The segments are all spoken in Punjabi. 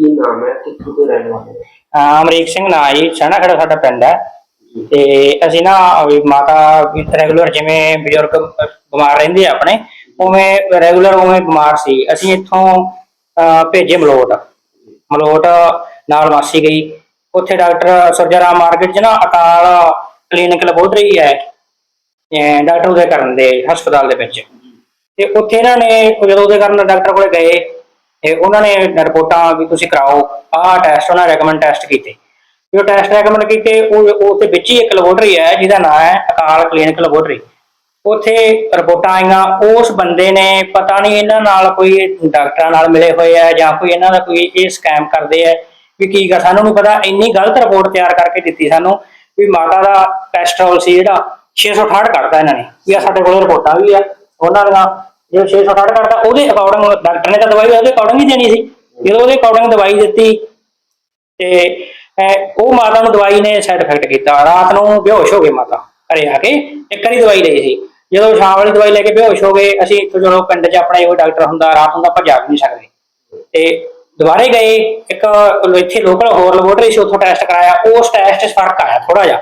ਕੀ ਨਾਮ ਹੈ ਕਿੱਥੋਂ ਦੇ ਰਹਿਣ ਵਾਲੇ ਹੋ? ਅਹ ਅਮਰੀਕ ਸਿੰਘ ਨਾਂ ਜੀ ਸਣਾ ਖੜਾ ਸਾਡਾ ਪਿੰਡ ਹੈ। ਤੇ ਅਸੀਂ ਨਾ ਵੀ ਮਾਤਾ ਰੈਗੂਲਰ ਜਿਵੇਂ ਬਜ਼ੁਰਗ ਬਿਮਾਰ ਰਹਿੰਦੇ ਆ ਆਪਣੇ ਉਵੇਂ ਰੈਗੂਲਰ ਉਵੇਂ ਬਿਮਾਰ ਸੀ। ਅਸੀਂ ਇੱਥੋਂ ਅਹ ਭੇਜੇ ਮਲੋਟ। ਮਲੋਟ ਨਾਲ ਮਾਸੀ ਗਈ। ਉੱਥੇ ਡਾਕਟਰ ਸੁਰਜਰਾ ਮਾਰਕੀਟ 'ਚ ਨਾ ਅਕਾਲ ਕਲੀਨਿਕ ਲੈਬੋਰਟਰੀ ਹੈ। ਅਹ ਡਾਕਟਰ ਉਹਦੇ ਕਰਨ ਦੇ ਹਸਪਤਾਲ ਦੇ ਵਿੱਚ। ਤੇ ਉੱਥੇ ਇਹਨਾਂ ਨੇ ਜਦੋਂ ਉਹਦੇ ਕਰਨ ਡਾਕਟਰ ਕੋਲੇ ਗਏ ਤੇ ਉਹਨਾਂ ਨੇ ਰਿਪੋਰਟਾਂ ਵੀ ਤੁਸੀਂ ਕਰਾਓ, ਆਹ ਟੈਸਟ ਉਹਨਾਂ ਰეკਮੈਂਡ ਟੈਸਟ ਕੀਤੇ। ਜੋ ਟੈਸਟ ਰეკਮੈਂਡ ਕੀਤੇ, ਉਹ ਉਹਦੇ ਵਿੱਚ ਹੀ ਇੱਕ ਲੈਬੋਰਟਰੀ ਹੈ, ਜਿਹਦਾ ਨਾਮ ਹੈ ਅਕਾਲ ਕਲੀਨਿਕ ਲੈਬੋਰਟਰੀ ਉੱਥੇ ਰਿਪੋਰਟਾਂ ਆਈਆਂ, ਉਸ ਬੰਦੇ ਨੇ ਪਤਾ ਨਹੀਂ ਇਹਨਾਂ ਨਾਲ ਕੋਈ ਡਾਕਟਰਾਂ ਨਾਲ ਮਿਲੇ ਹੋਏ ਆ, ਜਾਂ ਕੋਈ ਇਹਨਾਂ ਦਾ ਕੋਈ ਇਹ ਸਕੈਮ ਕਰਦੇ ਆ, ਵੀ ਕੀ ਕਰ ਸਾਨੂੰ ਨਹੀਂ ਪਤਾ, ਇੰਨੀ ਗਲਤ ਰਿਪੋਰਟ ਤਿਆਰ ਕਰਕੇ ਦਿੱਤੀ ਸਾਨੂੰ, ਵੀ ਮਾਤਾ ਦਾ ਟੈਸਟਰੋਲ ਸੀ ਜਿਹੜਾ 668 ਕੱਢਦਾ ਇਹਨਾਂ ਨੇ, ਵੀ ਆ ਸਾਡੇ ਕੋਲ ਰਿਪੋਰਟਾਂ ਵੀ ਆ, ਉਹਨਾਂ ਦੀਆਂ ਜੇ 668 ਕੱਢਦਾ ਉਹਦੇ ਅਕੋਰਡਿੰਗ ਡਾਕਟਰ ਨੇ ਤਾਂ ਦਵਾਈ ਉਹਦੇ ਅਕੋਰਡਿੰਗ ਹੀ ਦੇਣੀ ਸੀ। ਜਦੋਂ ਉਹਦੇ ਅਕੋਰਡਿੰਗ ਦਵਾਈ ਦਿੱਤੀ, ਤੇ ਉਹ ਮਾਤਾ ਨੂੰ ਦਵਾਈ ਨੇ ਸਾਈਡ ਇਫੈਕਟ ਕੀਤਾ। ਰਾਤ ਨੂੰ ਬੇਹੋਸ਼ ਹੋ ਗਏ ਮਾਤਾ, ਘਰੇ ਆ ਕੇ ਇੱਕ ਵਾਰੀ ਦਵਾਈ ਲਈ ਸੀ। ਜਦੋਂ ਸ਼ਾਮ ਵਾਲੀ ਦਵਾਈ ਲੈ ਕੇ ਬੇਹੋਸ਼ ਹੋ ਗਏ, ਅਸੀਂ ਇੱਥੋਂ ਜਦੋਂ ਪਿੰਡ 'ਚ ਆਪਣਾ ਇਹੋ ਡਾਕਟਰ ਹੁੰਦਾ, ਰਾਤ ਹੁੰਦਾ ਆਪਾਂ ਜਾ ਵੀ ਨਹੀਂ ਸਕਦੇ। ਤੇ ਦੁਬਾਰੇ ਗਏ, ਇੱਕ, ਇੱਥੇ ਲੋਕਲ ਹੋਰ ਲੈਬੋਰਟਰੀ ਸੀ ਉੱਥੋਂ ਟੈਸਟ ਕਰਾਇਆ, ਉਸ ਟੈਸਟ 'ਚ ਫ਼ਰਕ ਆਇਆ ਥੋੜਾ ਜਿਹਾ।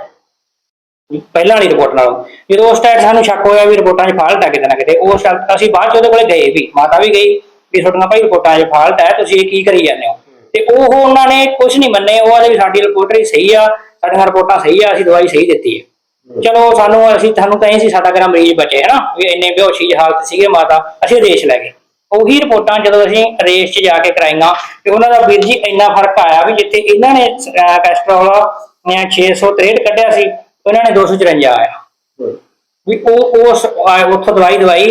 ਪਹਿਲਾਂ ਵਾਲੀ ਰਿਪੋਰਟ ਨਾਲੋਂ। ਜਦੋਂ ਉਸ ਟਾਈਮ ਸਾਨੂੰ ਸ਼ੱਕ ਹੋਇਆ ਵੀ ਰਿਪੋਰਟਾਂ 'ਚ ਫਾਲਟ ਹੈ ਕਿਤੇ ਨਾ ਕਿਤੇ ਉਸ ਟਾਈਮ ਅਸੀਂ ਬਾਅਦ 'ਚ ਉਹਦੇ ਕੋਲੇ ਗਏ ਵੀ ਮਾਤਾ ਵੀ ਗਈ ਵੀ ਤੁਹਾਡੀਆਂ ਭਾਈ ਰਿਪੋਰਟਾਂ 'ਚ ਫਾਲਟ ਹੈ ਤੁਸੀਂ ਇਹ ਕੀ ਕਰੀ ਜਾਂਦੇ ਹੋ? ਤੇ ਉਹ ਉਹਨਾਂ ਨੇ ਕੁਝ ਨਹੀਂ ਮੰਨੇ ਉਹ ਆਦੇ ਵੀ ਸਾਡੀ ਰਿਪੋਰਟ ਹੀ ਸਹੀ ਆ ਸਾਡੀਆਂ ਰਿਪੋਰਟਾਂ ਸਹੀ ਆ ਅਸੀਂ ਦਵਾਈ ਸਹੀ ਦਿੱਤੀ ਹੈ। ਚਲੋ ਸਾਨੂੰ ਅਸੀਂ ਤੁਹਾਨੂੰ ਤਾਂ ਇਹ ਸੀ ਸਾਡਾ ਕਿਹੜਾ ਮਰੀਜ਼ ਬਚੇ ਹੈ ਨਾ ਵੀ ਇੰਨੇ ਬੇਹੋਸ਼ੀ ਹਾਲਤ ਸੀਗੇ ਮਾਤਾ ਅਸੀਂ ਰੇਸ਼ ਲੈ ਗਏ। ਉਹੀ ਰਿਪੋਰਟਾਂ ਜਦੋਂ ਅਸੀਂ ਰੇਸ 'ਚ ਜਾ ਕੇ ਕਰਾਈਆਂ ਤੇ ਉਹਨਾਂ ਦਾ ਵੀਰ ਜੀ ਇੰਨਾ ਫ਼ਰਕ ਆਇਆ ਵੀ ਜਿੱਥੇ ਇਹਨਾਂ ਨੇ ਕੈਸਟਰੋਲ ਅਹ, 663 ਕੱਢਿਆ ਸੀ ਉਹਨਾਂ ਨੇ 254 ਆਇਆ। ਵੀ ਉਹ ਉਸ ਉੱਥੋਂ ਦਵਾਈ ਦਵਾਈ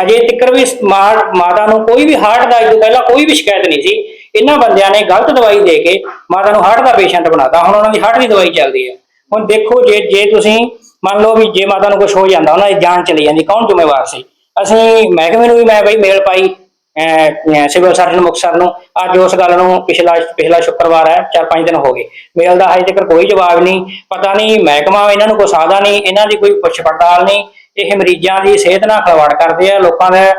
ਹਜੇ ਤੱਕ ਵੀ ਮਾਤਾ ਨੂੰ ਕੋਈ ਵੀ ਹਾਰਟ ਦਾ ਤੋਂ ਪਹਿਲਾਂ ਕੋਈ ਵੀ ਸ਼ਿਕਾਇਤ ਨਹੀਂ ਸੀ। ਇਹਨਾਂ ਬੰਦਿਆਂ ਨੇ ਗਲਤ ਦਵਾਈ ਦੇ ਕੇ ਮਾਤਾ ਨੂੰ ਹਾਰਟ ਦਾ ਪੇਸ਼ੈਂਟ ਬਣਾਤਾ। ਹੁਣ ਉਹਨਾਂ ਦੀ ਹਾਰਟ ਦੀ ਦਵਾਈ ਚੱਲਦੀ ਹੈ। ਹੁਣ ਦੇਖੋ ਜੇ ਜੇ ਤੁਸੀਂ ਮੰਨ ਲਓ ਵੀ ਜੇ ਮਾਤਾ ਨੂੰ ਕੁਝ ਹੋ ਜਾਂਦਾ ਉਹਨਾਂ ਦੀ ਜਾਨ ਚਲੀ ਜਾਂਦੀ ਕੌਣ ਜ਼ਿੰਮੇਵਾਰ ਸੀ? ਅਸੀਂ ਮਹਿਕਮੇ ਨੂੰ ਵੀ ਮੈਂ ਬਈ ਮੇਲ ਪਾਈ ਸਿਵਲ ਸਰਜਨ ਮੁਕਤਸਰ ਨੂੰ। ਅੱਜ ਉਸ ਗੱਲ ਨੂੰ ਪਿਛਲਾ ਪਿਛਲਾ ਸ਼ੁੱਕਰਵਾਰ ਹੈ, ਚਾਰ ਪੰਜ ਦਿਨ ਹੋ ਗਏ। ਮੇਲ ਦਾ ਹਜੇ ਤੱਕ ਕੋਈ ਜਵਾਬ ਨਹੀਂ। ਪਤਾ ਨਹੀਂ ਮਹਿਕਮਾ ਇਹਨਾਂ ਨੂੰ ਕੋਈ ਸਾਦਾ ਨਹੀਂ, ਇਹਨਾਂ ਦੀ ਕੋਈ ਪੁੱਛ ਪੜਤਾਲ ਨਹੀਂ। ਇਹ ਮਰੀਜ਼ਾਂ ਦੀ ਸਿਹਤ ਨਾਲ ਖਿਲਵਾੜ ਕਰਦੇ ਆ, ਲੋਕਾਂ ਦਾ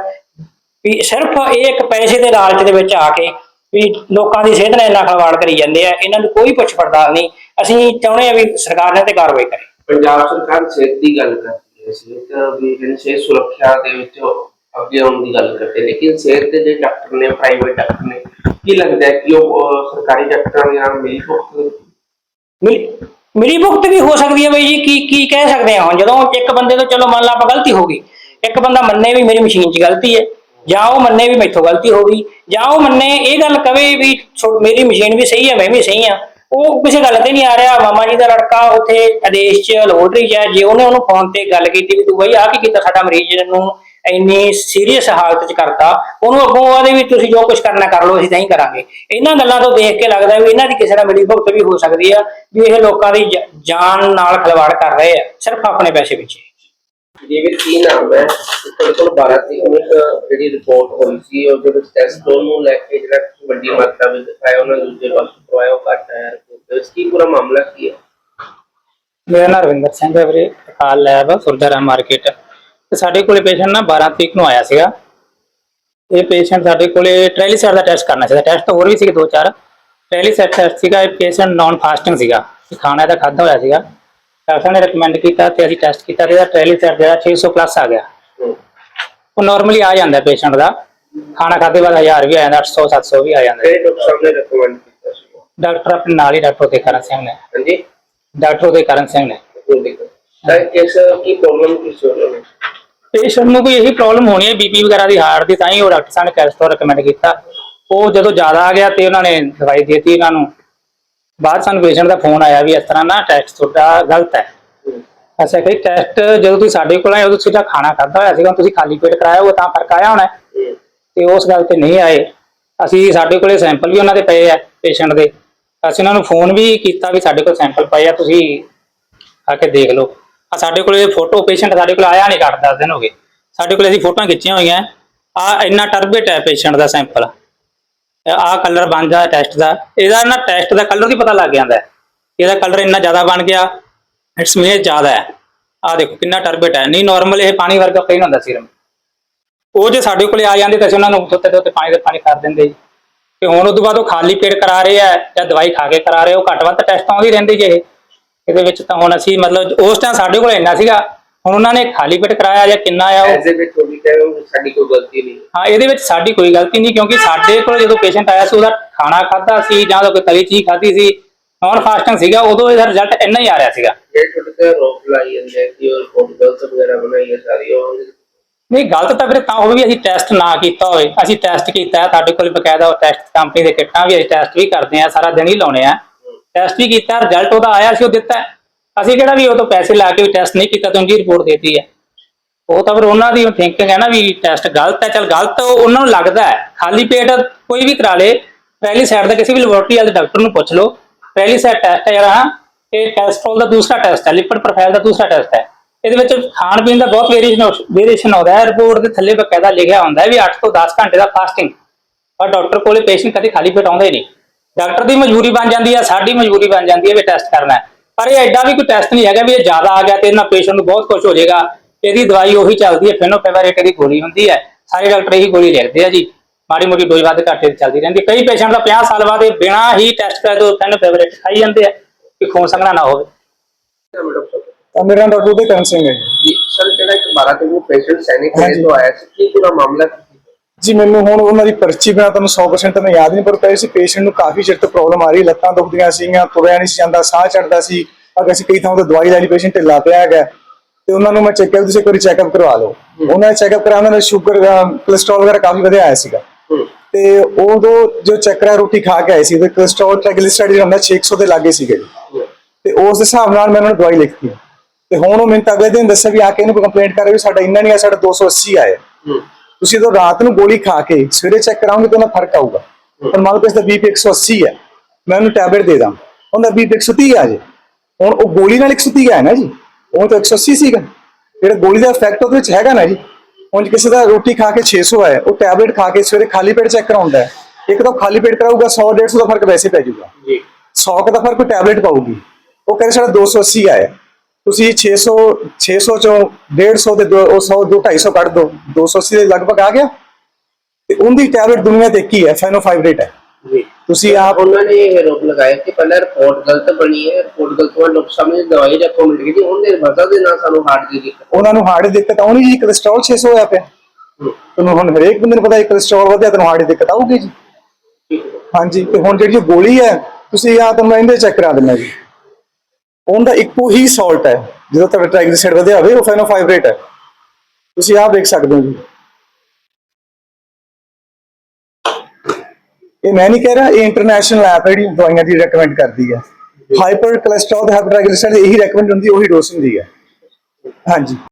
ਵੀ ਸਿਰਫ ਇਹ ਇੱਕ ਪੈਸੇ ਦੇ ਲਾਲਚ ਦੇ ਵਿੱਚ ਆ ਕੇ ਵੀ ਲੋਕਾਂ ਦੀ ਸਿਹਤ ਨਾਲ ਇੰਨਾ ਖਿਲਵਾੜ ਕਰੀ ਜਾਂਦੇ ਆ, ਇਹਨਾਂ ਨੂੰ ਕੋਈ ਪੁੱਛ ਪੜਤਾਲ ਨਹੀਂ। ਅਸੀਂ ਚਾਹੁੰਦੇ ਆ ਵੀ ਸਰਕਾਰ ਨੇ ਤੇ ਕਾਰਵਾਈ ਕਰੇ। ਪੰਜਾਬ ਸਰਕਾਰ ਸਿਹਤ ਦੀ ਗੱਲ ਕਰਦੀ ਹੈ। ਸਿਹਤ ਵੀ ਸਿਹਤ ਸੁਰੱਖਿਆ ਦੇ ਵਿੱਚ ਅੱਗੇ ਆਉਣ ਦੀ ਗੱਲ ਕਰਦੇ ਲੇਕਿਨ ਸਿਹਤ ਦੇ ਜਿਹੜੇ ਡਾਕਟਰ ਨੇ ਪ੍ਰਾਈਵੇਟ ਡਾਕਟਰ ਨੇ, ਕੀ ਲੱਗਦਾ ਹੈ ਕਿ ਉਹ ਸਰਕਾਰੀ ਡਾਕਟਰਾਂ ਦੇ ਨਾਲ ਮਿਲ ਭੁਗਤ ਮਿਲੀ ਮਿਲੀ ਭੁਗਤ ਵੀ ਹੋ ਸਕਦੀ ਹੈ ਬਈ ਜੀ, ਕੀ ਕੀ ਕਹਿ ਸਕਦੇ ਹਾਂ ਜਦੋਂ ਇੱਕ ਬੰਦੇ ਤੋਂ ਚਲੋ ਮੰਨ ਲਾ ਆਪਾਂ ਗਲਤੀ ਹੋ ਗਈ, ਇੱਕ ਬੰਦਾ ਮੰਨੇ ਵੀ ਮੇਰੀ ਮਸ਼ੀਨ 'ਚ ਗਲਤੀ ਹੈ, ਜਾਂ ਉਹ ਮੰਨੇ ਵੀ ਮੈਥੋਂ ਗਲਤੀ ਹੋ ਗਈ, ਜਾਂ ਉਹ ਮੰਨੇ ਇਹ ਗੱਲ ਕਵੇ ਵੀ ਮੇਰੀ ਮਸ਼ੀਨ ਵੀ ਸਹੀ ਹੈ, ਮੈਂ ਵੀ ਸਹੀ ਹਾਂ, ਉਹ ਕਿਸੇ ਗੱਲ ਤੇ ਨਹੀਂ ਆ ਰਿਹਾ, ਮਾਮਾ ਜੀ ਦਾ ਲੜਕਾ ਉੱਥੇ ਆਦੇਸ਼ 'ਚ ਲੈਬੋਰਟਰੀ 'ਚ ਹੈ, ਜੇ ਉਹਨੇ ਉਹਨੂੰ ਫੋਨ ਤੇ ਗੱਲ ਕੀਤੀ ਵੀ ਤੂੰ ਬਈ ਆਹ ਕੀ ਕੀਤਾ, ਸਾਡਾ ਮਰੀਜ਼ ਨੂੰ ਇੰਨੀ ਸੀਰੀਅਸ ਹਾਲਤ 'ਚ ਕਰਤਾ ਉਹਨੂੰ ਅੱਗੋਂ ਆਦੇ ਵੀ ਤੁਸੀਂ ਜੋ ਕੁਝ ਕਰਨਾ ਕਰ ਲਓ ਅਸੀਂ ਤਾਂ ਹੀ ਕਰਾਂਗੇ। ਇਹਨਾਂ ਗੱਲਾਂ ਤੋਂ ਦੇਖ ਕੇ ਲੱਗਦਾ ਵੀ ਇਹਨਾਂ ਦੀ ਕਿਸੇ ਨਾਲ ਮਿਲੀ ਭੁਗਤ ਵੀ ਹੋ ਸਕਦੀ ਆ ਵੀ ਇਹ ਲੋਕਾਂ ਦੀ ਜ- ਜਾਨ ਨਾਲ ਖਿਲਵਾੜ ਕਰ ਰਹੇ ਆ ਸਿਰਫ ਆਪਣੇ ਪੈਸੇ ਪਿੱਛੇ ਜਿਵੇਂ ਕੀ ਨਾਮ ਹੈ? ਤੁਹਾਡੇ ਕੋਲ 12 ਤਰੀਕ ਨੂੰ ਇੱਕ ਜਿਹੜੀ ਰਿਪੋਰਟ ਹੋਈ ਸੀ ਉਹ ਵਿੱਚ ਟੈਸਟੋਲ ਨੂੰ ਲੈ ਕੇ ਜਿਹੜਾ ਵੱਡੀ ਮਾਤਰਾ ਵਿੱਚ ਦਿਖਾਇਆ ਉਹਨਾਂ ਨੇ ਦੂਜੇ ਪਾਸੇ ਕਰਵਾਇਆ ਉਹ ਘੱਟ ਆਇਆ ਦੇ ਵਿੱਚ। ਕੀ ਪੂਰਾ ਮਾਮਲਾ ਕੀ ਹੈ? ਮੇਰਾ ਨਾਮ ਰਵਿੰਦਰ ਸਿੰਘ ਹੈ ਵੀਰੇ ਅਕਾਲ ਲੈਬ ਸੁਰਦਾਰਾ ਮਾਰਕੀਟ। साढ़े को पेशेंट ना बारह तरीक न आया से पेसेंट साढ़े को का टैसट करना चाहिए टैसट तो होर भी दो चार ट्रैलीसैट टैसट है पेसेंट नॉन फास्टिंग से खाने का खादा होया डॉक्टर ने रिकमेंड किया तो अभी टैसट किया ट्रैलीसैट जो छे सौ प्लस आ गया वो नॉर्मली आ जाता पेसेंट का खाना खाते बाद हज़ार भी आ जाता अठ सौ सत सौ भी आ जाता डॉक्टर अपने नाल ही डॉक्टर उदय करण सिंह ने डॉक्टर उदय करण सिंह ने ਪੇਸ਼ੈਂਟ ਨੂੰ ਕੋਈ ਇਹੀ ਪ੍ਰੋਬਲਮ ਹੋਣੀ ਹੈ ਬੀਪੀ ਵਗੈਰਾ ਦੀ ਹਾਰਟ ਦੀ, ਤਾਂ ਹੀ ਉਹ ਡਾਕਟਰ ਸਾਹਿਬ ਨੇ ਕੈਸਟਰੋਲ ਰეკਮੈਂਡ ਕੀਤਾ। ਉਹ ਜਦੋਂ ਜ਼ਿਆਦਾ ਆ ਗਿਆ ਤੇ ਉਹਨਾਂ ਨੇ ਦਵਾਈ ਦੇ ਦਿੱਤੀ ਇਹਨਾਂ ਨੂੰ। ਬਾਅਦ ਸਾਨੂੰ ਪੇਸ਼ੈਂਟ ਦਾ ਫੋਨ ਆਇਆ ਵੀ ਇਸ ਤਰ੍ਹਾਂ ਨਾ ਟੈਸਟ ਤੁਹਾਡਾ ਗਲਤ ਹੈ। ਹੂੰ। ਅੱਛਾ ਕਿ ਟੈਸਟ ਜਦੋਂ ਤੁਸੀਂ ਸਾਡੇ ਕੋਲ ਆਏ ਉਦੋਂ ਸਿੱਧਾ ਖਾਣਾ ਖਾਦਾ ਹੋਇਆ ਸੀਗਾ ਤੁਸੀਂ ਖਾਲੀ ਪੇਟ ਕਰਾਇਆ ਉਹ ਤਾਂ ਫ਼ਰਕ ਆਇਆ ਹੋਣਾ। ਹੈ। ਤੇ ਉਸ ਗੱਲ ਤੇ ਨਹੀਂ ਆਏ। ਅਸੀਂ ਸਾਡੇ ਕੋਲੇ ਸੈਂਪਲ ਵੀ ਉਹਨਾਂ ਦੇ ਪਏ ਆ ਪੇਸ਼ੈਂਟ ਦੇ। ਅਸੀਂ ਉਹਨਾਂ ਨੂੰ ਫੋਨ ਵੀ ਕੀਤਾ ਵੀ ਸਾਡੇ ਕੋਲ ਸੈਂਪਲ ਪਏ ਆ, ਤੁਸੀਂ ਆ ਕੇ ਦੇਖ ਲਓ। ਆ ਸਾਡੇ ਕੋਲੇ ਫੋਟੋ ਪੇਸ਼ੈਂਟ ਸਾਡੇ ਕੋਲ ਆਇਆ ਨਹੀਂ ਘੱਟ ਦਸ ਦਿਨ ਹੋ ਗਏ। ਸਾਡੇ ਕੋਲੇ ਅਸੀਂ ਫੋਟੋਆਂ ਖਿੱਚੀਆਂ ਹੋਈਆਂ। ਆ ਇੰਨਾ ਟਰਬੇਟ ਹੈ ਪੇਸ਼ੈਂਟ ਦਾ ਸੈਂਪਲ ਆ ਕਲਰ ਬਣ ਜਾ ਟੈਸਟ ਦਾ। ਇਹਦਾ ਨਾ ਟੈਸਟ ਦਾ ਕਲਰ ਹੀ ਪਤਾ ਲੱਗ ਜਾਂਦਾ ਇਹਦਾ ਕਲਰ ਇੰਨਾ ਜ਼ਿਆਦਾ ਬਣ ਗਿਆ ਇਟਸ ਮੀਨ ਜ਼ਿਆਦਾ ਹੈ। ਆ ਦੇਖੋ ਕਿੰਨਾ ਟਰਬੇਟ ਹੈ। ਨਹੀਂ ਨਾਰਮਲ ਇਹ ਪਾਣੀ ਵਰਗਾ ਪਲੇਨ ਹੁੰਦਾ ਸੀਰਮ ਉਹ ਜੇ ਸਾਡੇ ਕੋਲੇ ਆ ਜਾਂਦੇ ਤਾਂ ਅਸੀਂ ਉਹਨਾਂ ਨੂੰ ਧੋਤੇ ਧੋਤੇ ਪਾਣੀ ਦੇ ਪਾਣੀ ਕਰ ਦਿੰਦੇ ਜੀ। ਤੇ ਹੁਣ ਉਸ ਤੋਂ ਬਾਅਦ ਉਹ ਖਾਲੀ ਪੇਟ ਕਰਾ ਰਹੇ ਆ ਜਾਂ ਦਵਾਈ ਖਾ ਕੇ ਕਰਾ ਰਹੇ ਉਹ ਘੱਟ ਵੱਧ ਟੈਸਟ ਆਉਂਦੀ ਰਹਿੰਦੀ ਜੇ ਇਹ। ਇਹਦੇ ਵਿੱਚ ਤਾਂ ਹੁਣ ਅਸੀਂ ਮਤਲਬ ਉਸ ਟਾਈਮ ਸਾਡੇ ਕੋਲ ਇੰਨਾ ਸੀਗਾ ਹੁਣ ਉਹਨਾਂ ਨੇ ਖਾਲੀ ਪੇਟ ਕਰਾਇਆ ਜਾਂ ਕਿੰਨਾ ਆ ਉਹ ਐਜ਼ ਰਹੇ ਹੋ ਕਿ ਸਾਡੀ ਕੋਈ ਗਲਤੀ ਨਹੀਂ। ਹਾਂ ਇਹਦੇ ਵਿੱਚ ਸਾਡੀ ਕੋਈ ਗਲਤੀ ਨਹੀਂ ਕਿਉਂਕਿ ਸਾਡੇ ਕੋਲ ਜਦੋਂ ਪੇਸ਼ੈਂਟ ਆਇਆ ਸੀ ਉਹਦਾ ਖਾਣਾ ਖਾਦਾ ਸੀ ਜਾਂ ਉਹਦਾ ਕੋਈ ਤਲੀ ਚੀਜ਼ ਖਾਧੀ ਸੀ ਨੌਨ ਫਾਸਟਿੰਗ ਸੀਗਾ ਉਦੋਂ ਇਹਦਾ ਰਿਜ਼ਲਟ ਇੰਨਾ ਹੀ ਆ ਰਿਹਾ ਸੀਗਾ। ਜਿਹੜੇ ਛੋਟੇ ਤੇ ਰੋਕ ਲਾਈ ਜਾਂਦੇ ਆ ਕਿ ਉਹ ਰਿਪੋਰਟ ਗਲਤ ਵਗੈਰਾ ਬਣਾਈ ਹੈ ਸਾਰੀ ਉਹ। ਨਹੀਂ ਗਲਤ ਤਾਂ ਫਿਰ ਤਾਂ ਹੋਵੇ ਵੀ ਅਸੀਂ ਟੈਸਟ ਨਾ ਕੀਤਾ ਹੋਵੇ ਅਸੀਂ ਟੈਸਟ ਕੀਤਾ ਹੈ ਸਾਡੇ ਕੋਲ ਬਕਾਇਦਾ ਉਹ ਟੈਸਟ ਕੰਪਨੀ ਦੇ ਕਿੱਟਾਂ ਵੀ ਅਸੀਂ ਟੈਸਟ ਵੀ ਕਰਦੇ ਆ ਸਾਰਾ ਦਿਨ ਹੀ ਲਾਉਣੇ ਆ। ਟੈਸਟ ਵੀ ਕੀਤਾ ਰਿਜ਼ਲਟ ਉਹਦਾ ਆਇਆ ਸੀ, ਉਹ ਦਿੱਤਾ। ਅਸੀਂ ਕਿਹੜਾ ਵੀ ਉਹ ਤੋਂ ਪੈਸੇ ਲਾ ਕੇ ਵੀ ਟੈਸਟ ਨਹੀਂ ਕੀਤਾ, ਤਾਂ ਉਹਦੀ ਰਿਪੋਰਟ ਦੇਤੀ ਹੈ। ਉਹ ਤਾਂ ਫਿਰ ਉਹਨਾਂ ਦੀ ਥਿੰਕਿੰਗ ਹੈ ਨਾ ਵੀ ਟੈਸਟ ਗਲਤ ਹੈ, ਚਲ ਗਲਤ ਉਹਨਾਂ ਨੂੰ ਲੱਗਦਾ ਹੈ। ਖਾਲੀ ਪੇਟ ਕੋਈ ਵੀ ਕਰਾ ਲੇ, ਪਹਿਲੀ ਸਾਈਡ ਦਾ ਕਿਸੇ ਵੀ ਲੈਬੋਰਟਰੀ ਵਾਲੇ ਡਾਕਟਰ ਨੂੰ ਪੁੱਛ ਲਓ, ਪਹਿਲੀ ਸਾਈਡ ਟੈਸਟ ਹੈ ਜਿਹੜਾ ਇਹ ਕੋਲੇਸਟ੍ਰੋਲ ਦਾ ਦੂਸਰਾ ਟੈਸਟ ਹੈ ਲਿਪਿਡ ਪ੍ਰੋਫਾਈਲ ਦਾ ਦੂਸਰਾ ਟੈਸਟ ਹੈ। ਇਹਦੇ ਵਿੱਚ ਖਾਣ ਪੀਣ ਦਾ ਬਹੁਤ ਵੇਰੀਏਸ਼ਨ ਵੇਰੀਏਸ਼ਨ ਆਉਂਦਾ ਹੈ ਰਿਪੋਰਟ ਦੇ ਥੱਲੇ ਬਕਾਇਦਾ ਲਿਖਿਆ ਹੁੰਦਾ ਹੈ ਵੀ 8 ਤੋਂ 10 ਘੰਟੇ ਦਾ ਫਾਸਟਿੰਗ ਪਰ ਡਾਕਟਰ ਕੋਲੇ ਪੇਸ਼ੈਂਟ ਕਦੇ ਖਾਲੀ ਪੇਟ ਆਉਂਦਾ ਹੀ ਨਹੀਂ। ਡਾਕਟਰ ਦੀ ਮਜਬੂਰੀ ਬਣ ਜਾਂਦੀ ਹੈ ਸਾਡੀ ਮਜਬੂਰੀ ਬਣ ਜਾਂਦੀ ਹੈ ਵੀ ਟੈਸਟ ਕਰਨਾ ਹੈ ਪਰ ਇਹ ਐਡਾ ਵੀ ਕੋਈ ਟੈਸਟ ਨਹੀਂ ਹੈਗਾ ਵੀ ਇਹ ਜ਼ਿਆਦਾ ਆ ਗਿਆ ਤੇ ਇਹਨਾਂ ਪੇਸ਼ੈਂਟ ਨੂੰ ਬਹੁਤ ਕੁਝ ਹੋ ਜਾਏਗਾ ਇਹਦੀ ਦਵਾਈ ਉਹੀ ਚੱਲਦੀ ਹੈ ਫੇਨੋਫੇਵਰੇਟ ਦੀ ਗੋਲੀ ਹੁੰਦੀ ਹੈ ਸਾਰੇ ਡਾਕਟਰ ਇਹੀ ਗੋਲੀ ਲਿਖਦੇ ਆ ਜੀ ਮਾੜੀ ਮੋਟੀ ਡੋਜ਼ ਵੱਧ ਘੱਟ ਚੱਲਦੀ ਰਹਿੰਦੀ। ਕਈ ਪੇਸ਼ੈਂਟ ਦਾ 50 ਸਾਲ ਬਾਅਦ ਇਹ ਬਿਨਾਂ ਹੀ ਟੈਸਟ ਕਰਾਏ ਤੋਂ ਫੇਨੋਫੇਵਰੇਟ ਖਾਈ ਜਾਂਦੇ ਆ ਕਿ ਖੂਨ ਸੰਘਣਾ ਨਾ ਹੋਵੇ ਤਾਂ ਮੇਰਾ ਡਾਕਟਰ ਕਰਨ ਸਿੰਘ ਹੈ ਜੀ। ਸਰ ਜਿਹੜਾ ਇੱਕ 12 ਤੇ ਪੇਸ਼ੈਂਟ ਸੈਨਿਕ। ਤੋਂ ਆਇਆ ਸੀ ਕੀ ਪੂਰਾ ਮਾਮਲਾ? ਜੀ ਮੈਨੂੰ ਹੁਣ ਉਹਨਾਂ ਦੀ ਪਰਚੀ ਬਣਾ ਤੁਹਾਨੂੰ 100% ਤਾਂ ਮੈਂ ਯਾਦ ਨਹੀਂ ਪਰ ਪਈ ਸੀ ਪੇਸ਼ੈਂਟ ਨੂੰ ਕਾਫੀ ਚਿਰ ਤੋਂ ਪ੍ਰੋਬਲਮ ਆ ਰਹੀ ਲੱਤਾਂ ਦੁਖਦੀਆਂ ਸੀਗੀਆਂ ਤੁਰਿਆ ਨਹੀਂ ਸੀ ਜਾਂਦਾ ਸਾਹ ਚੜਦਾ ਸੀ। ਅਗਰ ਅਸੀਂ ਕਈ ਥਾਂ ਤੋਂ ਦਵਾਈ ਲੈ ਲਈ ਪੇਸ਼ੈਂਟ ਢਿੱਲਾ ਪਿਆ ਹੈਗਾ। ਤੇ ਉਹਨਾਂ ਨੂੰ ਮੈਂ ਚੈੱਕਅਪ ਤੁਸੀਂ ਇੱਕ ਵਾਰੀ ਚੈੱਕਅਪ ਕਰਵਾ ਲਓ। ਉਹਨਾਂ ਨੇ ਚੈੱਕਅਪ ਕਰਾਇਆ ਉਹਨਾਂ ਦਾ ਸ਼ੂਗਰ ਕੋਲੇਸਟ੍ਰੋਲ ਵਗੈਰਾ ਕਾਫੀ ਵਧਿਆ ਆਇਆ ਸੀਗਾ। ਤੇ ਉਦੋਂ ਜੋ ਚੱਕਰਾ ਰੋਟੀ ਖਾ ਕੇ ਆਏ ਸੀ ਤੇ ਕੋਲੇਸਟ੍ਰੋਲ ਟ੍ਰਾਈਗਲਿਸਰਾਈਡ ਜਿਹੜਾ ਹੁੰਦਾ 600 ਦੇ ਲਾਗੇ ਸੀਗੇ। ਤੇ ਉਸ ਹਿਸਾਬ ਨਾਲ ਮੈਂ ਉਹਨਾਂ ਨੂੰ ਦਵਾਈ ਲਿਖਤੀ। ਤੇ ਹੁਣ ਉਹ ਮੈਨੂੰ ਅਗਲੇ ਦਿਨ ਦੱਸਿਆ ਵੀ ਆ ਕੇ ਇਹਨੂੰ ਕੰਪਲੇਂਟ ਕਰ ਵੀ ਸਾਡਾ ਇੰਨਾ ਨਹੀਂ ਆ ਸਾਡਾ 280 ਆਇਆ ਤੁਸੀਂ ਜਦੋਂ ਰਾਤ ਨੂੰ ਗੋਲੀ ਖਾ ਕੇ ਸਵੇਰੇ ਚੈੱਕ ਕਰਾਉਂਗੇ ਤਾਂ ਉਹਨਾਂ ਫ਼ਰਕ ਆਊਗਾ। ਪਰ ਮੰਨ ਲਓ ਕਿ ਇਸ ਦਾ ਬੀਪੀ 180 ਹੈ ਮੈਂ ਉਹਨੂੰ ਟੈਬਲੇਟ ਦੇ ਦਾਂ। ਉਹਦਾ ਬੀਪੀ 130 ਆ ਜੇ। ਹੁਣ ਉਹ ਗੋਲੀ ਨਾਲ 130 ਹੈ ਨਾ ਜੀ ਉਹ ਤਾਂ 180 ਸੀਗਾ। ਜਿਹੜਾ ਗੋਲੀ ਦਾ ਇਫੈਕਟ ਉਹਦੇ ਵਿੱਚ ਹੈਗਾ ਨਾ ਜੀ ਹੁਣ ਕਿਸੇ ਦਾ ਰੋਟੀ ਖਾ ਕੇ 600 ਹੈ ਉਹ ਟੈਬਲੇਟ ਖਾ ਕੇ ਸਵੇਰੇ ਖਾਲੀ ਪੇਟ ਚੈੱਕ ਕਰਾਉਂਦਾ ਇੱਕ ਤਾਂ ਖਾਲੀ ਪੇਟ ਕਰਾਊਗਾ 100 150 ਦਾ ਫ਼ਰਕ ਵੈਸੇ ਪੈ ਜਾਊਗਾ। ਜੀ। 100 ਕੁ ਦਾ ਫ਼ਰਕ ਟੈਬਲੇਟ ਪਾਊਗੀ। ਉਹ ਕਹਿੰਦੇ ਸਾਡਾ 280 ਆਇਆ। ਤੁਸੀਂ 600 600 ਚੋਂ 150 ਤੇ ਦੋ- ਉਹ 100 ਦੋ 250 ਕੱਢ ਦੋ 280 ਦੇ ਲਗਭਗ ਆ ਗਿਆ। ਤੇ ਉਹਦੀ ਟੈਬਲੇਟ ਦੁਨੀਆ ਤੇ ਇੱਕ ਹੀ ਫੈਨੋਫਾਈਬਰੇਟ ਹੈ। ਜੀ। ਤੁਸੀਂ ਆਪ ਉਹਨਾਂ ਨੇ ਇਹ ਰੋਕ ਲਗਾਇਆ ਕਿ ਪਹਿਲਾਂ ਰਿਪੋਰਟ ਗਲਤ ਬਣੀ ਹੈ ਰਿਪੋਰਟ ਗਲਤ ਹੋਣ ਲੋਕ ਸਮਝ ਦਵਾਈ ਜਾਂ ਕੋ ਮਿਲ ਗਈ ਜੀ ਉਹਦੇ ਵਜ੍ਹਾ ਦੇ ਨਾਲ ਸਾਨੂੰ ਹਾਰਟ ਦੀ ਦਿੱਕਤ ਉਹਨਾਂ ਨੂੰ ਹਾਰਟ ਦੀ ਦਿੱਕਤ ਆਉਣੀ ਜੀ ਕੋਲੇਸਟ੍ਰੋਲ 600 ਹੋਇਆ ਪਿਆ। ਤੁਹਾਨੂੰ ਹੁਣ ਹਰੇਕ ਬੰਦੇ ਨੂੰ ਪਤਾ ਹੈ ਕੋਲੇਸਟ੍ਰੋਲ ਵਧਿਆ ਤੁਹਾਨੂੰ ਹਾਰਟ ਦੀ ਦਿੱਕਤ ਆਊਗੀ ਜੀ। ਹਾਂਜੀ ਤੇ ਹੁਣ ਜਿਹੜੀ ਗੋਲੀ ਹੈ ਤੁਸੀਂ ਆ ਤੁਹਾਨੂੰ ਇਹਦੇ ਚੈੱਕ ਕਰਾ ਦਿੰਦਾ ਜੀ। ਉਹਦਾ ਇੱਕੋ ਹੀ ਸਾਲਟ ਹੈ। ਜਦੋਂ ਤੁਹਾਡਾ ਟ੍ਰਾਈਗਲਿਸਰਾਈਡ ਵਧਿਆ ਹੋਵੇ ਉਹ ਫਾਈਨੋਫਾਈਬਰੇਟ ਹੈ। ਤੁਸੀਂ ਆਹ ਦੇਖ ਸਕਦੇ ਹੋ ਜੀ। ਇਹ ਮੈਂ ਨਹੀਂ ਕਹਿ ਰਿਹਾ ਇਹ ਇੰਟਰਨੈਸ਼ਨਲ ਐਪ ਹੈ ਜਿਹੜੀ ਦਵਾਈਆਂ ਦੀ ਰეკਮੈਂਡ ਕਰਦੀ ਹੈ। ਹਾਈਪਰ ਕੋਲੇਸਟ੍ਰੋਲ ਦਾ ਇਹੀ ਰეკਮੈਂਡ ਹੁੰਦੀ ਉਹੀ ਡੋਸ ਹੁੰਦੀ ਹੈ। ਹਾਂਜੀ।